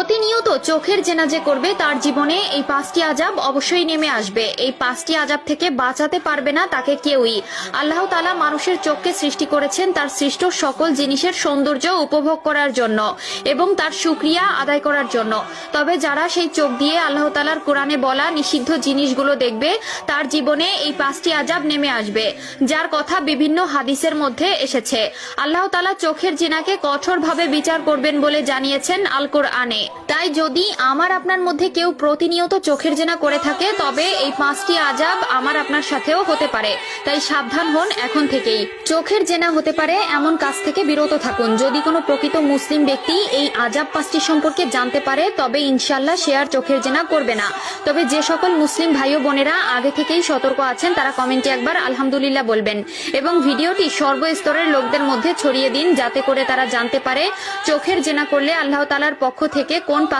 প্রতিনিয়ত চোখের জেনা যে করবে তার জীবনে এই পাঁচটি আজাব অবশ্যই নেমে আসবে। এই পাঁচটি আজাব থেকে বাঁচাতে পারবে না তাকে কেউই। আল্লাহ তালা মানুষের চোখকে সৃষ্টি করেছেন তার সৃষ্ট সকল জিনিসের সৌন্দর্য উপভোগ করার জন্য এবং তার সুক্রিয়া আদায় করার জন্য। তবে যারা সেই চোখ দিয়ে আল্লাহ তালার কোরআনে বলা নিষিদ্ধ জিনিসগুলো দেখবে, তার জীবনে এই পাঁচটি আজাব নেমে আসবে, যার কথা বিভিন্ন হাদিসের মধ্যে এসেছে। আল্লাহ তালা চোখের জিনাকে কঠোরভাবে বিচার করবেন বলে জানিয়েছেন আল কোরআনে তাই যদি আমার আপনার মধ্যে কেউ প্রতিনিয়ত চোখের জেনা করে থাকে, তবে এই পাঁচটি আজাব আমার আপনার সাথেও হতে পারে। তাই সাবধান হন এখন থেকেই। চোখের জেনা হতে পারে এমন কাজ থেকে বিরত থাকুন। যদি কোনো প্রকৃত মুসলিম ব্যক্তি এই আজাব পাঁচটি সম্পর্কে জানতে পারে, তবে ইনশাল্লাহ সে আর চোখের জেনা করবে না। তবে যে সকল মুসলিম ভাই ও বোনেরা আগে থেকেই সতর্ক আছেন, তারা কমেন্টে একবার আলহামদুলিল্লাহ বলবেন। এবং ভিডিওটি সর্বস্তরের লোকদের মধ্যে ছড়িয়ে দিন, যাতে করে তারা জানতে পারে, চোখের জেনা করলে আল্লাহ তালার পক্ষ থেকে কোন